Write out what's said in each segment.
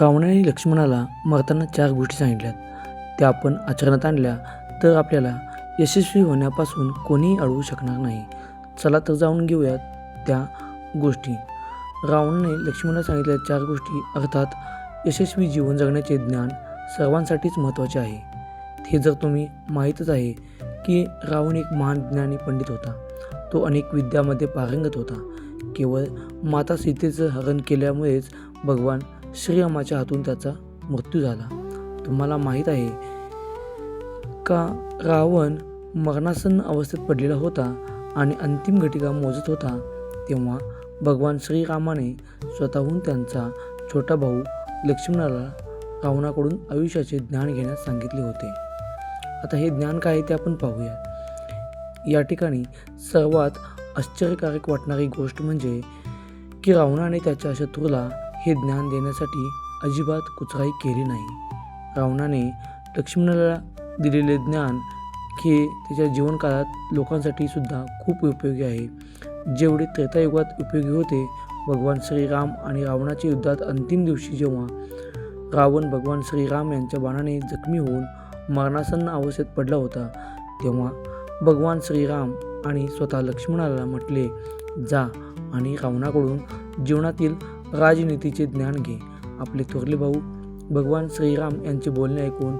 रावणाने लक्ष्मणाला मरताना चार गोष्टी सांगितल्यात. त्या आपण आचरणात आणल्या तर आपल्याला यशस्वी होण्यापासून कोणीही अडवू शकणार नाही. चला तर जाऊन घेऊयात त्या गोष्टी. रावणाने लक्ष्मणाला सांगितलेल्या चार गोष्टी अर्थात यशस्वी जीवन जगण्याचे ज्ञान सर्वांसाठीच महत्त्वाचे आहे. हे जर तुम्ही माहीतच आहे की रावण एक महान ज्ञानी पंडित होता. तो अनेक विद्यामध्ये पारंगत होता. केवळ माता सीतेचं हरण केल्यामुळेच भगवान श्रीरामाच्या हातून त्याचा मृत्यू झाला. तुम्हाला माहीत आहे का रावण मरणासन्न अवस्थेत पडलेला होता आणि अंतिम घटिका मोजत होता. तेव्हा भगवान श्रीरामाने स्वतःहून त्यांचा छोटा भाऊ लक्ष्मणाला रावणाकडून आयुष्याचे ज्ञान घेण्यास सांगितले होते. आता हे ज्ञान काय आहे ते आपण पाहूया. या ठिकाणी सर्वात आश्चर्यकारक वाटणारी गोष्ट म्हणजे की रावणाने त्याच्या शत्रूला हे ज्ञान देण्यासाठी अजिबात कुचराई केली नाही. रावणाने लक्ष्मणाला दिलेले ज्ञान हे त्याच्या जीवनकाळात लोकांसाठी सुद्धा खूप उपयोगी आहे. जेवढे त्रेतायुगात उपयोगी होते भगवान श्रीराम आणि रावणाच्या युद्धात अंतिम दिवशी जेव्हा रावण भगवान श्रीराम यांच्या बाणाने जखमी होऊन मरणासन्न अवस्थेत पडला होता तेव्हा भगवान श्रीराम आणि स्वतः लक्ष्मणाला म्हटले जा आणि रावणाकडून जीवनातील राजनीतीचे ज्ञान घे. आपले थोरले भाऊ भगवान श्रीराम यांचे बोलणे ऐकून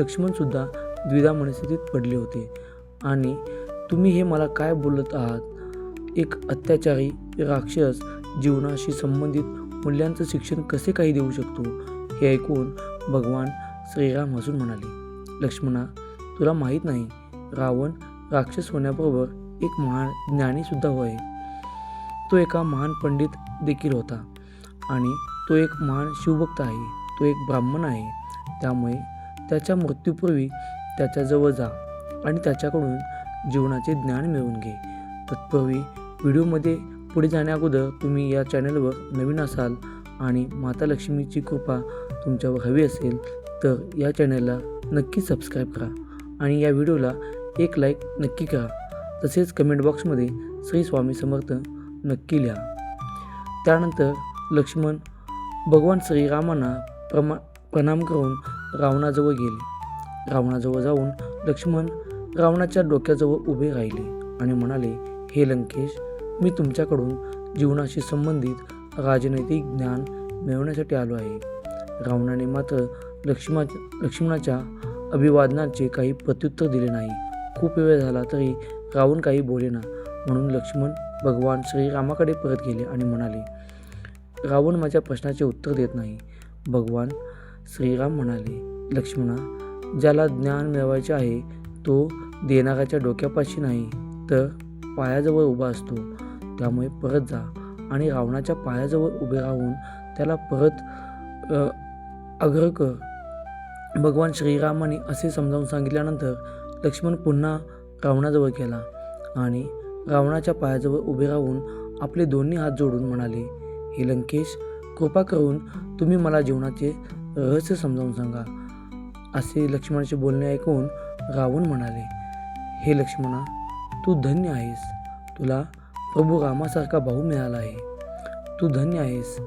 लक्ष्मणसुद्धा द्विधा मनस्थितीत पडले होते. आणि तुम्ही हे मला काय बोलत आहात? एक अत्याचारी राक्षस जीवनाशी संबंधित मूल्यांचं शिक्षण कसे काही देऊ शकतो? हे ऐकून भगवान श्रीराम हसून म्हणाले लक्ष्मणा तुला माहीत नाही रावण राक्षस होण्याबरोबर एक महान ज्ञानीसुद्धा होय. तो एका महान पंडित देखील होता. आणि तो एक महान शिवभक्त आहे. तो एक ब्राह्मण आहे. त्यामुळे त्याच्या मृत्यूपूर्वी त्याच्याजवळ जा आणि त्याच्याकडून जीवनाचे ज्ञान मिळवून घे. तत्पूर्वी व्हिडिओमध्ये पुढे जाण्याअगोदर तुम्ही या चॅनलवर नवीन असाल आणि माता लक्ष्मीची कृपा तुमच्यावर हवी असेल तर या चॅनलला नक्की सबस्क्राईब करा आणि या व्हिडिओला एक लाईक नक्की करा. तसेच कमेंट बॉक्समध्ये श्री स्वामी समर्थ नक्की लिहा. त्यानंतर लक्ष्मण भगवान श्रीरामांना प्रमा प्रणाम करून रावणाजवळ गेले. रावणाजवळ जाऊन लक्ष्मण रावणाच्या डोक्याजवळ उभे राहिले आणि म्हणाले हे लंकेश मी तुमच्याकडून जीवनाशी संबंधित राजनैतिक ज्ञान मिळवण्यासाठी आलो आहे. रावणाने मात्र लक्ष्मा लक्ष्मणाच्या अभिवादनाचे काही प्रत्युत्तर दिले नाही. खूप वेळ झाला तरी रावण काही बोले ना. म्हणून लक्ष्मण भगवान श्रीरामाकडे परत गेले आणि म्हणाले रावण माझ्या प्रश्नाचे उत्तर देत नाही. भगवान श्रीराम म्हणाले लक्ष्मणा ज्याला ज्ञान मिळवायचे आहे तो देणाऱ्याच्या डोक्यापाशी नाही तर पायाजवळ उभा असतो. त्यामुळे परत जा आणि रावणाच्या पायाजवळ उभे राहून त्याला परत आग्रह कर. भगवान श्रीरामाने असे समजावून सांगितल्यानंतर लक्ष्मण पुन्हा रावणाजवळ गेला आणि रावणाच्या पायाजवळ उभे राहून आपले दोन्ही हात जोडून म्हणाले हे लंकेश कृपा करून तुम्ही मला जीवनाचे रहस्य समजावून सांगा असे लक्ष्मणाचे बोलणे ऐकून रावण म्हणाले हे लक्ष्मणा तू धन्य आहेस. तुला प्रभू रामासारखा भाऊ मिळाला आहे. तू धन्य आहेस.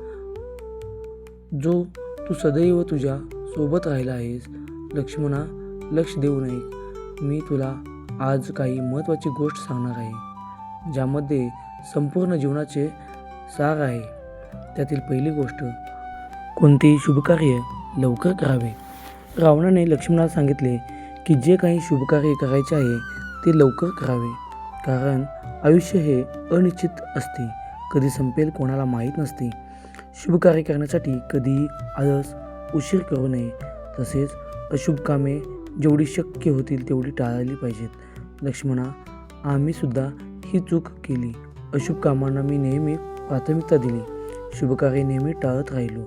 जो तू सदैव तुझ्या सोबत राहिला आहेस लक्ष्मणा लक्ष देऊ नये. मी तुला आज काही महत्त्वाची गोष्ट सांगणार आहे ज्यामध्ये संपूर्ण जीवनाचे सार आहे. त्यातील पहिली गोष्ट कोणतेही शुभकार्य लवकर करावे. रावणाने लक्ष्मणाला सांगितले की जे काही शुभकार्य करायचे आहे ते लवकर करावे. कारण आयुष्य हे अनिश्चित असते कधी संपेल कोणाला माहीत नसते. शुभकार्य करण्यासाठी कधीही आळस उशीर करू नये. तसेच अशुभ कामे जेवढी शक्य होतील तेवढी टाळली पाहिजेत. लक्ष्मणा आम्हीसुद्धा ही चूक केली. अशुभ कामांना मी नेहमी प्राथमिकता दिली. शुभकार्य नेहमी टाळत राहिलो.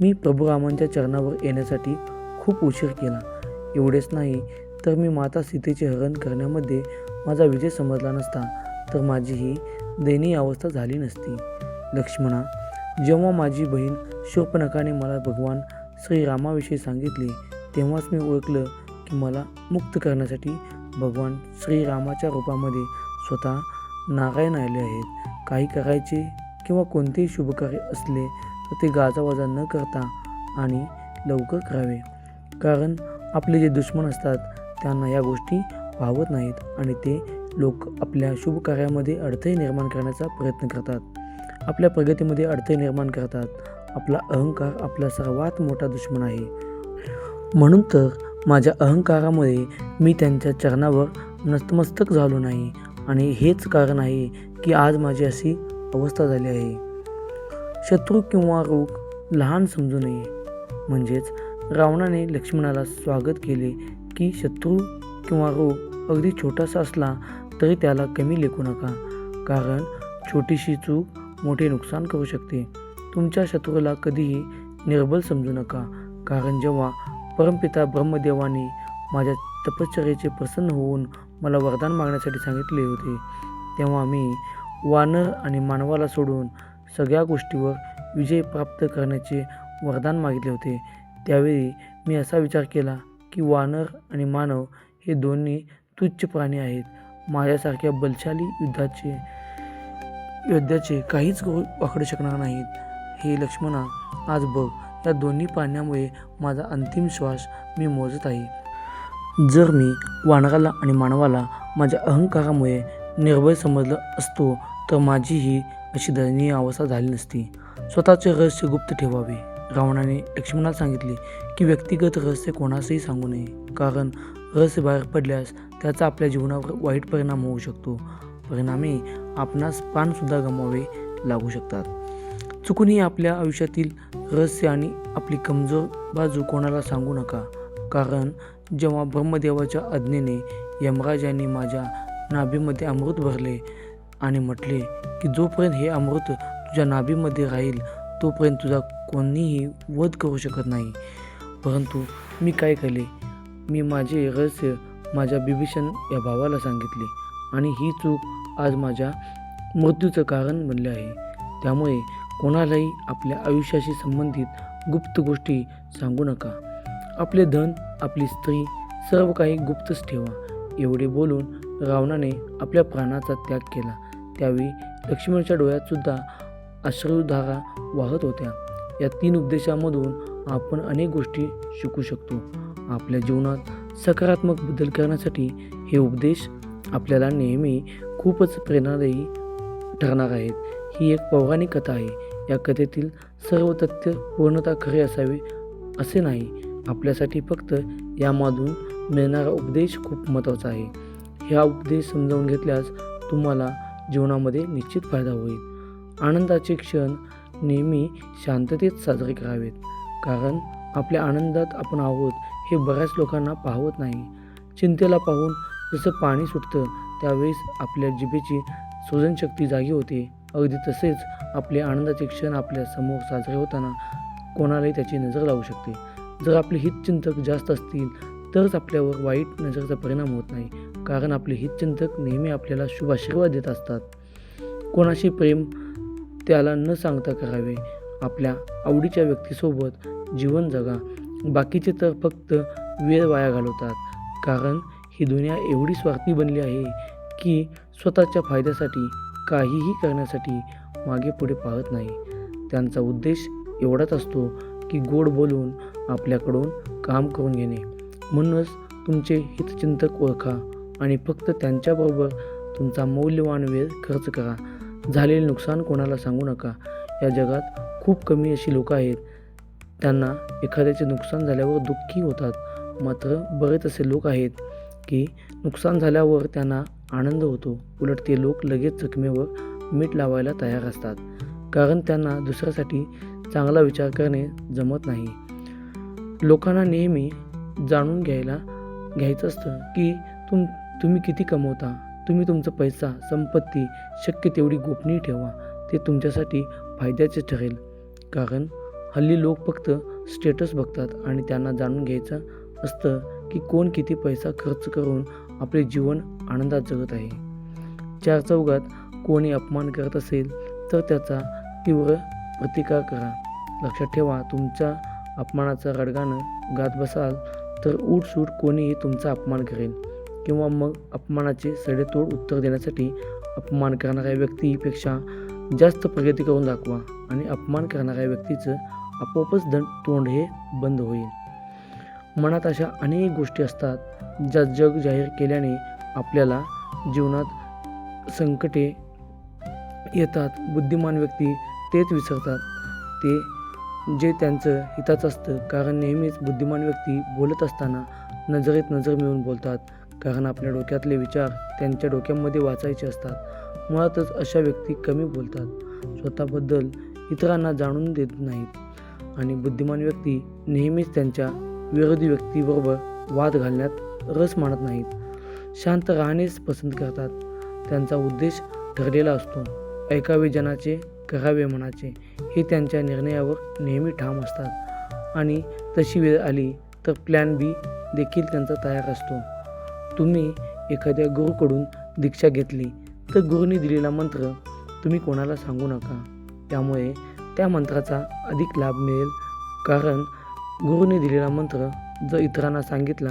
मी प्रभू रामांच्या चरणावर येण्यासाठी खूप उशीर केला. एवढेच नाही तर मी माता सीतेचे हरण करण्यामध्ये माझा विजय समजला नसता तर माझी ही दयनीय अवस्था झाली नसती. लक्ष्मणा जेव्हा माझी बहीण शोपनकाने मला भगवान श्रीरामाविषयी सांगितले तेव्हाच मी ओळखलं की मला मुक्त करण्यासाठी भगवान श्रीरामाच्या रूपामध्ये स्वतः नारायण आले आहेत. काही करायचे किंवा कोणतेही शुभकार्य असले तर ते गाजावाजा न करता आणि लवकर करावे. कारण आपले जे दुश्मन असतात त्यांना या गोष्टी भावत नाहीत आणि ते लोक आपल्या शुभ कार्यामध्ये अडथळे निर्माण करण्याचा प्रयत्न करतात. आपल्या प्रगतीमध्ये अडथळे निर्माण करतात. आपला अहंकार आपला सर्वात मोठा दुश्मन आहे. म्हणून तर माझ्या अहंकारामुळे मी त्यांच्या चरणावर नतमस्तक झालो नाही. आणि हेच कारण आहे की आज माझी अशी अवस्था झाली आहे. शत्रू किंवा रोग लहान समजू नये. म्हणजेच रावणाने लक्ष्मणाला स्वागत केले की शत्रू किंवा रोग अगदी छोटासा असला तरी त्याला कमी लेखू नका. कारण छोटीशी चूक मोठे नुकसान करू शकते. तुमच्या शत्रूला कधीही निर्बल समजू नका. कारण जेव्हा परमपिता ब्रह्मदेवाने माझ्या तपश्चर्येचे प्रसन्न होऊन मला वरदान मागण्यासाठी सांगितले होते तेव्हा मी वानर आणि मानवाला सोडून सगळ्या गोष्टीवर विजय प्राप्त करण्याचे वरदान मागितले होते. त्यावेळी मी असा विचार केला की वानर आणि मानव हे दोन्ही तुच्छ प्राणी आहेत. माझ्यासारख्या बलशाली युद्धाचे योद्ध्याचे काहीच करू वाकडू शकणार नाहीत. हे लक्ष्मणा आज बघ या दोन्ही प्राण्यामुळे माझा अंतिम श्वास मी मोजत आहे. जर मी वानराला आणि मानवाला माझ्या अहंकारामुळे निर्भय समजलं असतो तर माझी ही अशी दयनीय अवस्था झाली नसती. स्वतःचे रहस्य गुप्त ठेवावे. रावणाने लक्ष्मणाला सांगितले की व्यक्तिगत रहस्य कोणासही सांगू नये. कारण रहस्य बाहेर पडल्यास त्याचा आपल्या जीवनावर वाईट परिणाम होऊ शकतो. परिणामी आपणास प्राणसुद्धा गमावे लागू शकतात. चुकूनही आपल्या आयुष्यातील रहस्य आणि आपली कमजोर बाजू कोणाला सांगू नका. कारण जेव्हा ब्रह्मदेवाच्या आज्ञेने यमराज यांनी माझ्या नाभीमध्ये अमृत भरले आणि म्हटले की जोपर्यंत हे अमृत तुझ्या नाभीमध्ये राहील तोपर्यंत तुझा कोणीही वध करू शकत नाही. परंतु मी काय केले? मी माझे रहस्य माझ्या बिभीषण या भावाला सांगितले आणि ही चूक आज माझ्या मृत्यूचं कारण बनले आहे. त्यामुळे कोणालाही आपल्या आयुष्याशी संबंधित गुप्त गोष्टी सांगू नका. आपले धन आपली स्त्री सर्व काही गुप्तच ठेवा. एवढे बोलून रावणाने आपल्या प्राणाचा त्याग केला. त्यावेळी लक्ष्मणच्या डोळ्यातसुद्धा अश्रुधारा वाहत होत्या. या तीन उपदेशामधून आपण अनेक गोष्टी शिकू शकतो. आपल्या जीवनात सकारात्मक बदल करण्यासाठी हे उपदेश आपल्याला नेहमी खूपच प्रेरणादायी ठरणार आहेत. ही एक पौराणिक कथा आहे. या कथेतील सर्व तथ्य पूर्णतः खरे असावे असे नाही. आपल्यासाठी फक्त यामधून मिळणारा उपदेश खूप महत्त्वाचा आहे. ह्या उपदेश समजावून घेतल्यास तुम्हाला जीवनामध्ये निश्चित फायदा होईल. आनंदाचे क्षण नेहमी शांततेत साजरे करावेत. कारण आपल्या आनंदात आपण आहोत हे बऱ्याच लोकांना पाहवत नाही. चिंतेला पाहून जसं पाणी सुटतं त्यावेळेस आपल्या जिभेची सृजनशक्ती जागी होते. अगदी तसेच आपले आनंदाचे क्षण आपल्यासमोर साजरे होताना कोणालाही त्याची नजर लावू शकते. जर आपले हितचिंतक जास्त असतील तरच आपल्यावर वाईट नजरेचा परिणाम होत नाही. कारण आपले हितचिंतक नेहमी आपल्याला शुभाशीर्वाद देत असतात. कोणाशी प्रेम त्याला न सांगता करावे. आपल्या आवडीच्या व्यक्तीसोबत जीवन जगा. बाकीचे तर फक्त वेळ वाया घालवतात. कारण ही दुनिया एवढी स्वार्थी बनली आहे की स्वतःच्या फायद्यासाठी काहीही करण्यासाठी मागे पुढे पाहत नाही. त्यांचा उद्देश एवढाच असतो की गोड बोलून आपल्याकडून काम करून घेणे. म्हणूनच तुमचे हितचिंतक ओळखा. आणि फक्त त्यांच्याबरोबर तुमचा मौल्यवान वेळ खर्च करा. झालेले नुकसान कोणाला सांगू नका. या जगात खूप कमी अशी लोकं आहेत. त्यांना एखाद्याचे नुकसान झाल्यावर दुःखी होतात. मात्र बरेच असे लोक आहेत की नुकसान झाल्यावर त्यांना आनंद होतो. उलट ते लोक लगेच जखमेवर मीठ लावायला तयार असतात. कारण त्यांना दुसऱ्यासाठी चांगला विचार करणे जमत नाही. लोकांना नेहमी जाणून घ्यायला घ्यायचं असतं की तुम तुम्ही किती कमवता? तुम्ही तुमचा पैसा संपत्ती शक्य तेवढी गोपनीय ठेवा. ते तुमच्यासाठी फायद्याचे ठरेल. कारण हल्ली लोक फक्त स्टेटस बघतात आणि त्यांना जाणून घ्यायचं असतं की कोण किती पैसा खर्च करून आपले जीवन आनंदात जगत आहे. चार चौघात कोणी अपमान करत असेल तर त्याचा तीव्र प्रतिकार करा. लक्षात ठेवा तुमच्या अपमानाचा रडगाणं गात बसाल तर उठसूट कोणीही तुमचा अपमान करेल. किंवा मग अपमानाचे सडेतोड उत्तर देण्यासाठी अपमान करणाऱ्या व्यक्तीपेक्षा जास्त प्रगती करून दाखवा आणि अपमान करणाऱ्या व्यक्तीचं आपोआपच दंड तोंड हे बंद होईल. मनात अशा अनेक गोष्टी असतात ज्या जग जाहीर केल्याने आपल्याला जीवनात संकटे येतात बुद्धिमान व्यक्ती तेच विसरतात. ते जे त्यांचं हिताचं असतं कारण नेहमीच बुद्धिमान व्यक्ती बोलत असताना नजरेत नजर मिळून बोलतात. कारण आपल्या डोक्यातले विचार त्यांच्या डोक्यामध्ये वाचायचे असतात. मुळातच अशा व्यक्ती कमी बोलतात. स्वतःबद्दल इतरांना जाणून देत नाहीत. आणि बुद्धिमान व्यक्ती नेहमीच त्यांच्या विरोधी व्यक्तीबरोबर वाद घालण्यात रस मानत नाहीत. शांत राहणेच पसंत करतात. त्यांचा उद्देश ठरलेला असतो. ऐकावे जनाचे करावे मनाचे हे त्यांच्या निर्णयावर नेहमी ठाम असतात. आणि तशी वेळ आली तर प्लॅन बी देखील त्यांचा तयार असतो. तुम्ही एखाद्या गुरुकडून दीक्षा घेतली तर गुरुने दिलेला मंत्र तुम्ही कोणाला सांगू नका. त्यामुळे त्या मंत्राचा अधिक लाभ मिळेल. कारण गुरुने दिलेला मंत्र जर इतरांना सांगितला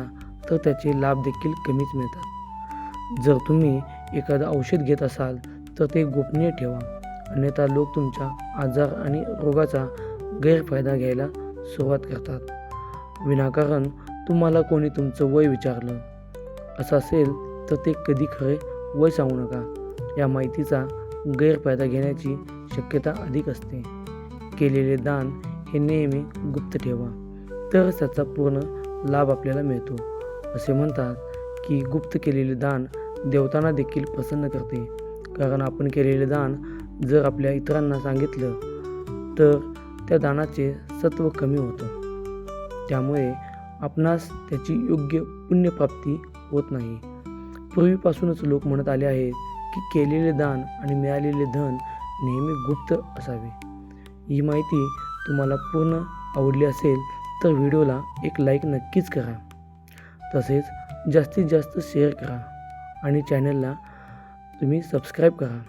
तर त्याचे लाभ देखील कमीच मिळतात. जर तुम्ही एखादं औषध घेत असाल तर ते गोपनीय ठेवा. अन्यथा लोक तुमच्या आजार आणि रोगाचा गैरफायदा घ्यायला सुरुवात करतात. विनाकारण तुम्हाला कोणी तुमचं वय विचारलं असं असेल तर ते कधी खरे वय सांगू नका. या माहितीचा गैरफायदा घेण्याची शक्यता अधिक असते. केलेले दान हे नेहमी गुप्त ठेवा. तरच त्याचा पूर्ण लाभ आपल्याला मिळतो. असे म्हणतात की गुप्त केलेले दान देवतांना देखील प्रसन्न करते. कारण आपण केलेले दान जर आपल्या इतरांना सांगितलं तर त्या दानाचे सत्व कमी होतं. त्यामुळे आपणास त्याची योग्य पुण्यप्राप्ती होत नाही. पूर्वीपासूनच लोक म्हणत आले आहेत की केलेले दान आणि मिळालेले धन नेहमी गुप्त असावे. ही माहिती तुम्हाला पूर्ण आवडली असेल तर व्हिडिओला एक लाईक नक्कीच करा. तसेच जास्तीत जास्त शेअर करा आणि चॅनलला तुम्ही सबस्क्राईब करा.